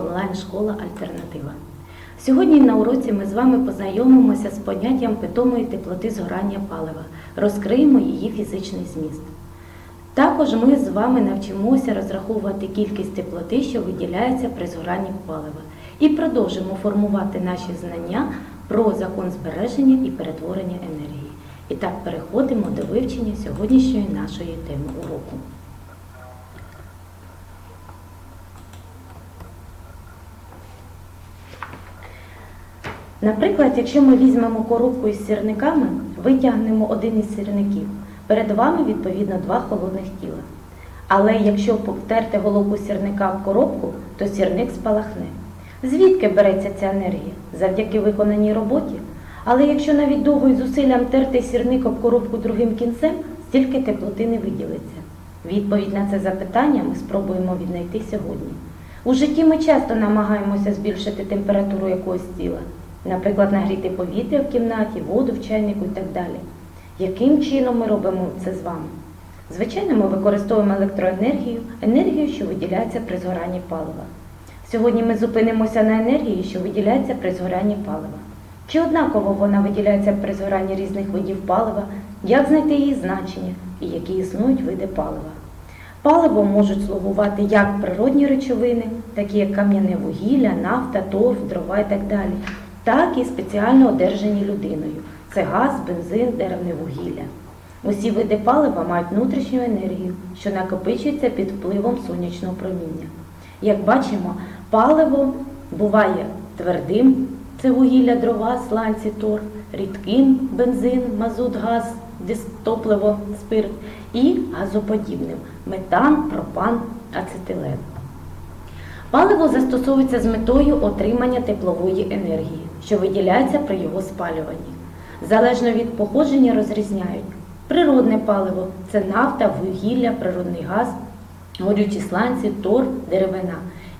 онлайн-школа Альтернатива. Сьогодні на уроці ми з вами познайомимося з поняттям питомої теплоти згорання палива, розкриємо її фізичний зміст. Також ми з вами навчимося розраховувати кількість теплоти, що виділяється при згоранні палива, і продовжимо формувати наші знання про закон збереження і перетворення енергії. І так переходимо до вивчення сьогоднішньої нашої теми уроку. Наприклад, якщо ми візьмемо коробку із сірниками, витягнемо один із сірників, перед вами відповідно два холодних тіла. Але якщо повтерти головку сірника в коробку, то сірник спалахне. Звідки береться ця енергія? Завдяки виконаній роботі. Але якщо навіть довго і зусиллям терти сірник об коробку другим кінцем, стільки теплоти не виділиться. Відповідь на це запитання ми спробуємо віднайти сьогодні. У житті ми часто намагаємося збільшити температуру якогось тіла, наприклад, нагріти повітря в кімнаті, воду в чайнику і так далі. Яким чином ми робимо це з вами? Звичайно, ми використовуємо електроенергію, енергію, що виділяється при згоранні палива. Сьогодні ми зупинимося на енергії, що виділяється при згоранні палива. Чи однаково вона виділяється при згоранні різних видів палива, як знайти її значення і які існують види палива? Паливом можуть слугувати як природні речовини, такі як кам'яне вугілля, нафта, торф, дрова і так далі, так і спеціально одержані людиною. Це газ, бензин, деревне вугілля. Усі види палива мають внутрішню енергію, що накопичується під впливом сонячного проміння. Як бачимо, паливо буває твердим, це вугілля, дрова, сланці, торф, рідким бензин, мазут, газ, топливо, спирт і газоподібним метан, пропан, ацетилен. Паливо застосовується з метою отримання теплової енергії, що виділяється при його спалюванні. Залежно від походження розрізняють природне паливо це нафта, вугілля, природний газ, горючі сланці, торф, деревина.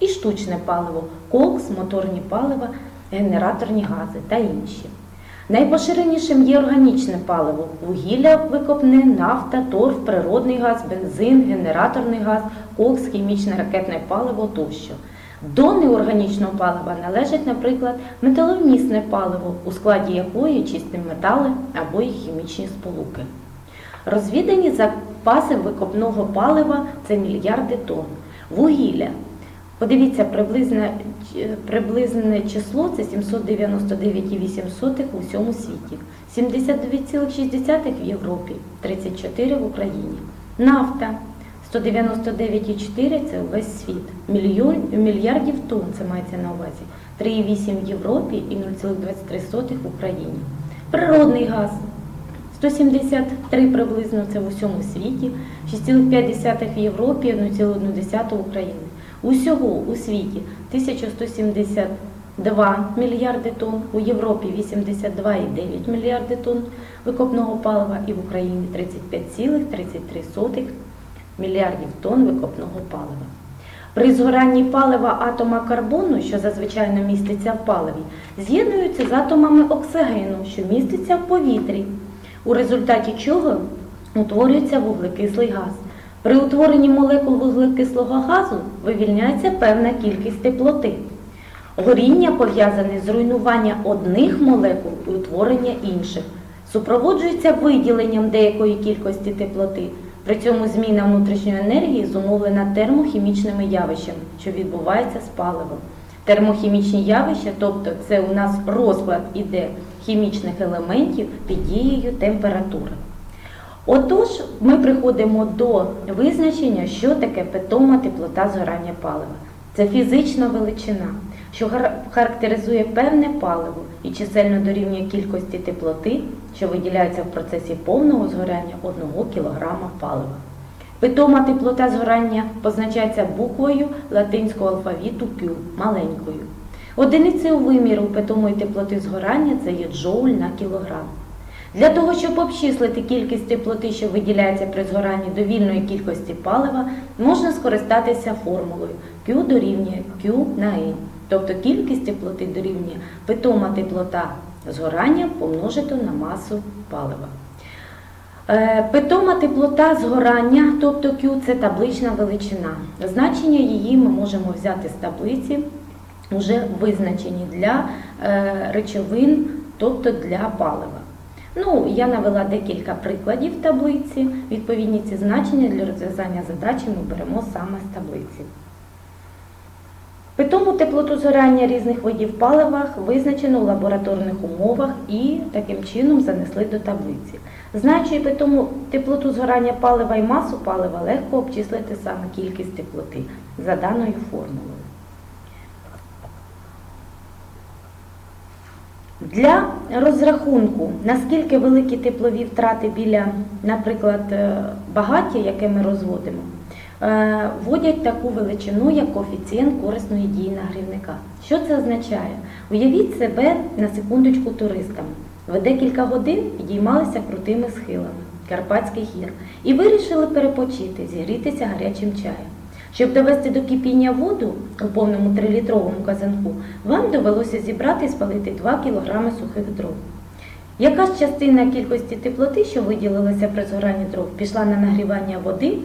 І штучне паливо кокс, моторні палива, генераторні гази та інші. Найпоширенішим є органічне паливо вугілля викопне, нафта, торф, природний газ, бензин, генераторний газ, кокс, хімічне ракетне паливо тощо. До неорганічного палива належить, наприклад, металовмісне паливо, у складі якої чисті метали або їх хімічні сполуки. Розвідані запаси викопного палива це мільярди тонн. Вугілля. Подивіться, приблизне, приблизне число це 799,8 у всьому світі, 79,6 в Європі, 34 в Україні. Нафта 199,4 це увесь світ. Мільйон, мільярдів тонн це мається на увазі. 3,8 в Європі і 0,23 в Україні. Природний газ 173 приблизно це в усьому світі, 6,5 в Європі, 1,1 в Україні. Усього у світі 1172 мільярди тонн, у Європі 82,9 мільярди тонн викопного палива і в Україні 35,33 мільярдів тонн викопного палива. При згоранні палива атома карбону, що зазвичай міститься в паливі, з'єднуються з атомами оксигену, що міститься в повітрі, у результаті чого утворюється вуглекислий газ. При утворенні молекул вуглекислого газу вивільняється певна кількість теплоти. Горіння пов'язане з руйнуванням одних молекул і утворення інших, супроводжується виділенням деякої кількості теплоти. При цьому зміна внутрішньої енергії зумовлена термохімічними явищами, що відбувається з паливом. Термохімічні явища, тобто це у нас розклад іде хімічних елементів під дією температури. Отож, ми приходимо до визначення, що таке питома теплота згорання палива. Це фізична величина, що характеризує певне паливо і чисельно дорівнює кількості теплоти, що виділяється в процесі повного згорання 1 кг палива. Питома теплота згорання позначається буквою латинського алфавіту Q маленькою. Одиницею виміру питомої теплоти згорання це є джоуль на кілограм. Для того, щоб обчислити кількість теплоти, що виділяється при згоранні до вільної кількості палива, можна скористатися формулою Q дорівнює Q на N. Тобто кількість теплоти дорівнює питома теплота згорання помножити на масу палива. Е, Питома теплота згорання, тобто Q, це таблична величина. Значення її ми можемо взяти з таблиці вже визначені для е, речовин, тобто для палива. Ну, я навела декілька прикладів таблиці. Відповідні ці значення для розв'язання задачі ми беремо саме з таблиці. Теплоту згорання різних видів палива визначено у лабораторних умовах і таким чином занесли до таблиці. Знаючи питому теплоту згорання палива і масу палива, легко обчислити саме кількість теплоти за даною формулою. Для розрахунку, наскільки великі теплові втрати біля, наприклад, багаття, яке ми розводимо, вводять таку величину, як коефіцієнт корисної дії нагрівника. Що це означає? Уявіть себе на секундочку туристами. Ви декілька годин підіймалися крутими схилами Карпатських гір і вирішили перепочити, зігрітися гарячим чаєм. Щоб довести до кипіння воду у повному 3-літровому казанку, вам довелося зібрати і спалити 2 кг сухих дров. Яка ж частина кількості теплоти, що виділилася при згоранні дров, пішла на нагрівання води,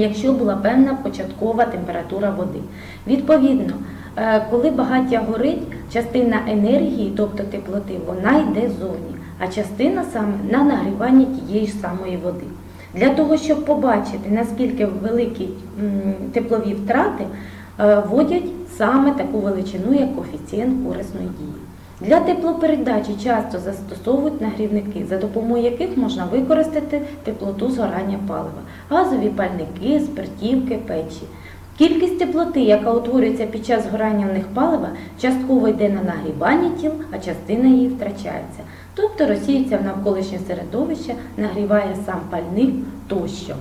якщо була певна початкова температура води? Відповідно, е, коли багаття горить, частина енергії, тобто теплоти, вона йде ззовні, а частина саме на нагрівання тієї ж самої води. Для того, щоб побачити, наскільки великі теплові втрати, е, вводять саме таку величину, як коефіцієнт корисної дії. Для теплопередачі часто застосовують нагрівники, за допомогою яких можна використати теплоту згорання палива, газові пальники, спиртівки, печі. Кількість теплоти, яка утворюється під час згорання в них палива, частково йде на нагрівання тіл, а частина її втрачається. Тобто розсіюється в навколишнє середовище, нагріває сам пальник тощо.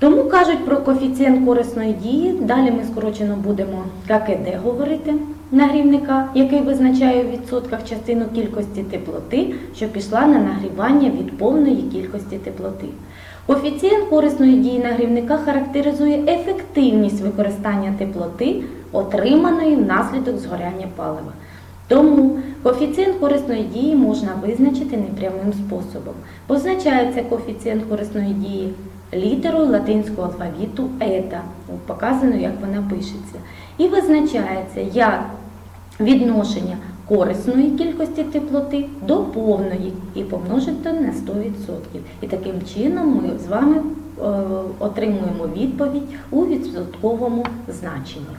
Тому кажуть про коефіцієнт корисної дії. Далі ми скорочено будемо ККД говорити нагрівника, який визначає у відсотках частину кількості теплоти, що пішла на нагрівання від повної кількості теплоти. Коефіцієнт корисної дії нагрівника характеризує ефективність використання теплоти, отриманої внаслідок згоряння палива. Тому коефіцієнт корисної дії можна визначити непрямим способом. Позначається коефіцієнт корисної дії літерою латинського алфавіту ета, показано, як вона пишеться, і визначається як відношення корисної кількості теплоти до повної і помножити на 100%. І таким чином ми з вами е, отримуємо відповідь у відсотковому значенні.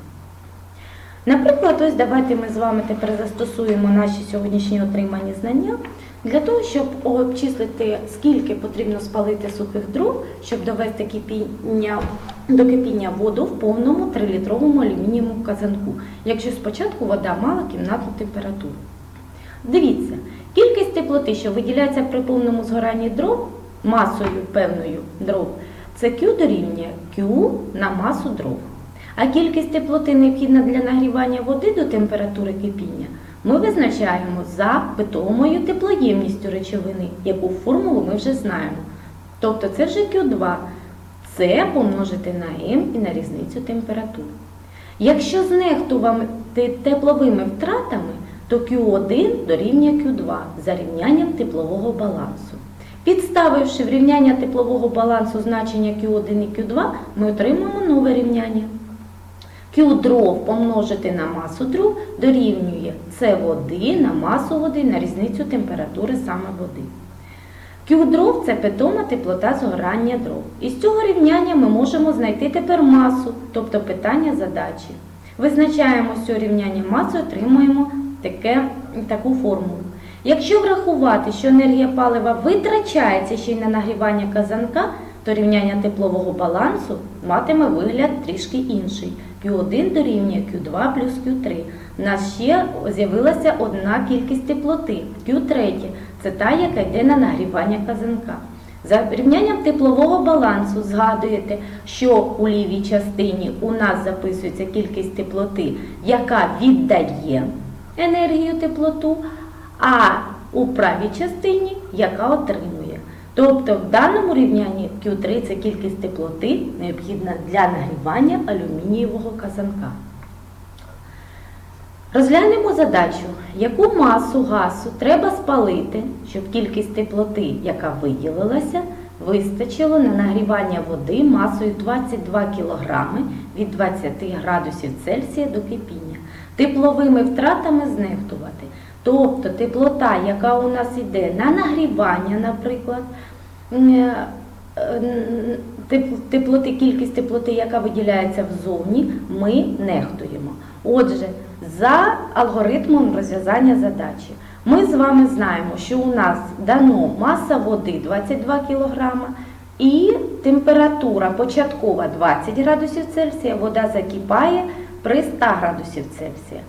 Наприклад, ось давайте ми з вами тепер застосуємо наші сьогоднішні отримані знання для того, щоб обчислити, скільки потрібно спалити сухих дров, щоб довести кипіння, до кипіння воду в повному 3-літровому алюмінієвому казанку, якщо спочатку вода мала кімнатну температуру. Дивіться, кількість теплоти, що виділяється при повному згоранні дров, масою певною дров, це Q дорівнює Q на масу дров. А кількість теплоти, необхідна для нагрівання води до температури кипіння, ми визначаємо за питомою теплоємністю речовини, яку формулу ми вже знаємо. Тобто це вже Q2. Це помножити на М і на різницю температур. Якщо знехтувати тепловими втратами, то Q1 дорівнює Q2 за рівнянням теплового балансу. Підставивши в рівняння теплового балансу значення Q1 і Q2, ми отримуємо нове рівняння. Q дров помножити на масу дров дорівнює С води на масу води на різницю температури саме води. Q дров це питома теплота згорання дров. Із цього рівняння ми можемо знайти тепер масу, тобто питання задачі. Визначаємо з цього рівняння масу і отримуємо таке, таку формулу. Якщо врахувати, що енергія палива витрачається ще й на нагрівання казанка, то рівняння теплового балансу матиме вигляд трішки інший. Q1 дорівнює Q2 плюс Q3. У нас ще з'явилася одна кількість теплоти Q3. Це та, яка йде на нагрівання казанка. За рівнянням теплового балансу згадуєте, що у лівій частині у нас записується кількість теплоти, яка віддає енергію теплоту, а у правій частині яка отримує. Тобто в даному рівнянні Q3 це кількість теплоти, необхідна для нагрівання алюмінієвого казанка. Розглянемо задачу, яку масу газу треба спалити, щоб кількість теплоти, яка виділилася, вистачило на нагрівання води масою 22 кг від 20 градусів Цельсія до кипіння. Тепловими втратами знехтувати. Тобто теплота, яка у нас йде на нагрівання, наприклад, е, теп- теплоти, кількість теплоти, яка виділяється взовні, ми нехтуємо. Отже, за алгоритмом розв'язання задачі, ми з вами знаємо, що у нас дано маса води 22 кг і температура початкова 20 градусів Цельсія, вода закипає при 100 градусів Цельсія.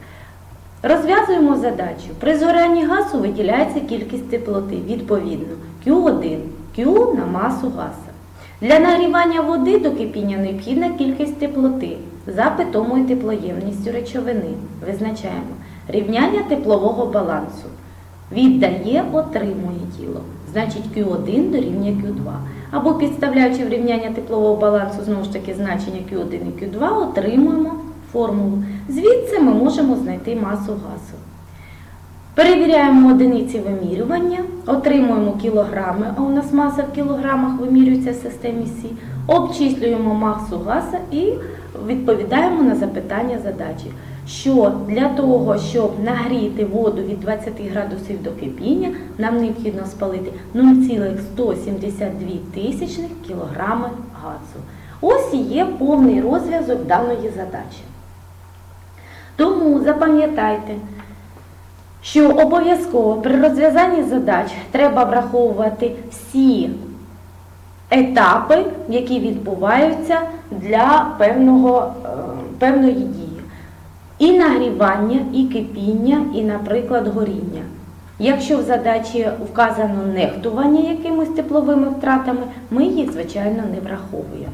Розв'язуємо задачу. При згоранні газу виділяється кількість теплоти, відповідно, Q1, Q на масу газу. Для нагрівання води до кипіння необхідна кількість теплоти за питомою теплоємністю речовини. Визначаємо рівняння теплового балансу. Віддає, отримує тіло. Значить Q1 дорівнює Q2. Або підставляючи в рівняння теплового балансу знову ж таки значення Q1 і Q2, отримуємо формулу. Звідси ми можемо знайти масу газу. Перевіряємо одиниці вимірювання, отримуємо кілограми, а у нас маса в кілограмах вимірюється в системі Сі, обчислюємо масу газу і відповідаємо на запитання задачі. Що для того, щоб нагріти воду від 20 градусів до кипіння, нам необхідно спалити 0,172 тисячних кілограми газу. Ось і є повний розв'язок даної задачі. Тому запам'ятайте, що обов'язково при розв'язанні задач треба враховувати всі етапи, які відбуваються для певного, е, певної дії. І нагрівання, і кипіння, і, наприклад, горіння. Якщо в задачі вказано нехтування якимось тепловими втратами, ми їх, звичайно, не враховуємо.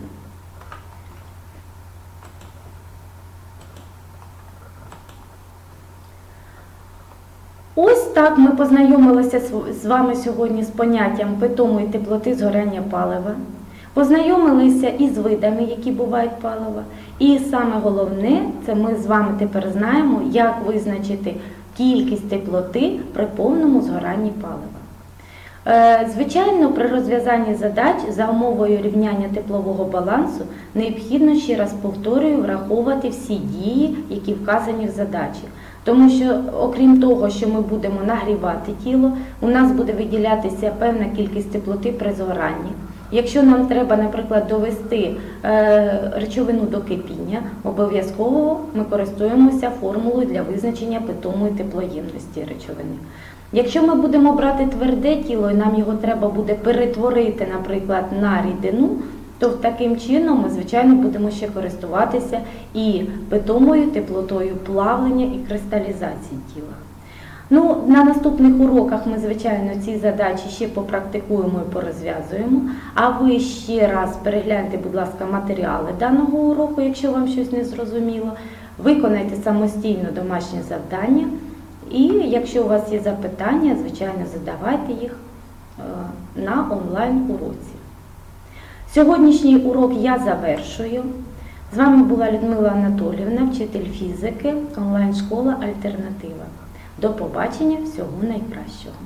Ось так ми познайомилися з- вами сьогодні з поняттям питомої теплоти згоряння палива, познайомилися із видами, які бувають палива. І саме головне, це ми з вами тепер знаємо, як визначити кількість теплоти при повному згоранні палива. Е, Звичайно, при розв'язанні задач за умовою рівняння теплового балансу необхідно, ще раз повторюю, враховувати всі дії, які вказані в задачі. Тому що, окрім того, що ми будемо нагрівати тіло, у нас буде виділятися певна кількість теплоти при згоранні. Якщо нам треба, наприклад, довести е, речовину до кипіння, обов'язково ми користуємося формулою для визначення питомої теплоємності речовини. Якщо ми будемо брати тверде тіло і нам його треба буде перетворити, наприклад, на рідину, то таким чином ми, звичайно, будемо ще користуватися і питомою теплотою плавлення і кристалізації тіла. Ну, на наступних уроках ми, звичайно, ці задачі ще попрактикуємо і порозв'язуємо. А ви ще раз перегляньте, будь ласка, матеріали даного уроку, якщо вам щось не зрозуміло. Виконайте самостійно домашнє завдання. І якщо у вас є запитання, звичайно, задавайте їх е, на онлайн-уроці. Сьогоднішній урок я завершую. З вами була Людмила Анатоліївна, вчитель фізики, онлайн-школа Альтернатива. До побачення, всього найкращого!